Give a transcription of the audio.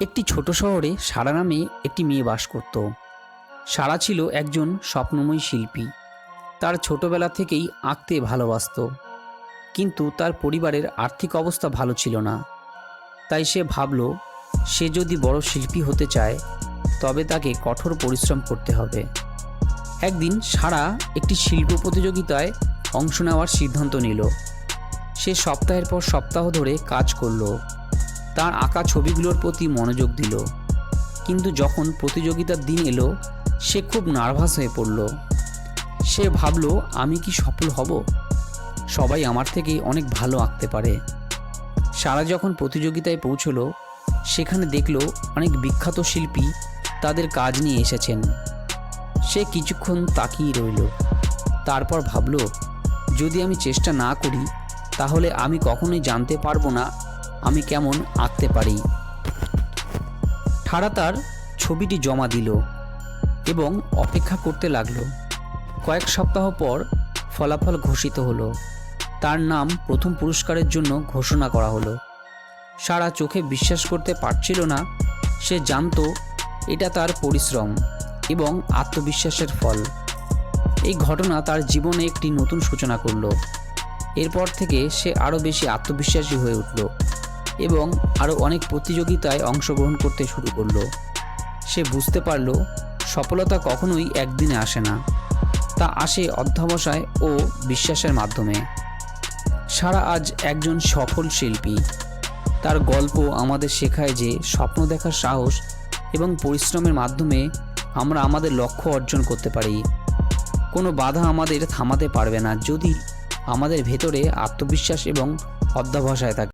একটি ছোট শহরে সারা নামে একটি মেয়ে বাস করত। সারা ছিল একজন স্বপ্নময়ী শিল্পী। তার ছোটবেলা থেকেই আঁকতে ভালোবাসতো। কিন্তু তার পরিবারের আর্থিক অবস্থা ভালো ছিল না। তাই সে ভাবল, সে যদি বড় শিল্পী হতে চায়, তবে তাকে কঠোর পরিশ্রম করতে হবে। একদিন সারা একটি শিল্প প্রতিযোগিতায় অংশ নেওয়ার সিদ্ধান্ত নিল। সে সপ্তাহের পর সপ্তাহ ধরে কাজ করল। তার আঁকা ছবিগুলোর প্রতি মনোযোগ দিল। কিন্তু যখন প্রতিযোগিতার দিন এলো, সে খুব নার্ভাস হয়ে পড়ল। সে ভাবল, আমি কি সফল হব? সবাই আমার থেকে অনেক ভালো আঁকতে পারে। সারা যখন প্রতিযোগিতায় পৌঁছলো, সেখানে দেখল অনেক বিখ্যাত শিল্পী তাদের কাজ নিয়ে এসেছেন। সে কিছুক্ষণ তাকিয়ে রইল। তারপর ভাবল, যদি আমি চেষ্টা না করি, তাহলে আমি কখনোই জানতে পারব না আমি কেমন আঁকতে পারি? ঠাড়া তার ছবিটি জমা দিল এবং অপেক্ষা করতে লাগল। কয়েক সপ্তাহ পর ফলাফল ঘোষিত হলো। তার নাম প্রথম পুরস্কারের জন্য ঘোষণা করা হলো। সারা চোখে বিশ্বাস করতে পারছিল না, সে জানতো এটা তার পরিশ্রম এবং আত্মবিশ্বাসের ফল। এই ঘটনা তার জীবনে একটি নতুন সূচনা করল। এরপর থেকে সে আরও বেশি আত্মবিশ্বাসী হয়ে উঠল। এবং আরও অনেক প্রতিযোগিতায় অংশগ্রহণ করতে শুরু করল। সে বুঝতে পারল, সফলতা কখনোই একদিনে আসে না। তা আসে অধ্যবসায় ও বিশ্বাসের মাধ্যমে। সারা আজ একজন সফল শিল্পী। তার গল্প আমাদের শেখায় যে স্বপ্ন দেখার সাহস এবং পরিশ্রমের মাধ্যমে আমরা আমাদের লক্ষ্য অর্জন করতে পারি। কোনো বাধা আমাদের থামাতে পারবে না যদি আমাদের ভেতরে আত্মবিশ্বাস এবং অধ্যবসায় থাকে।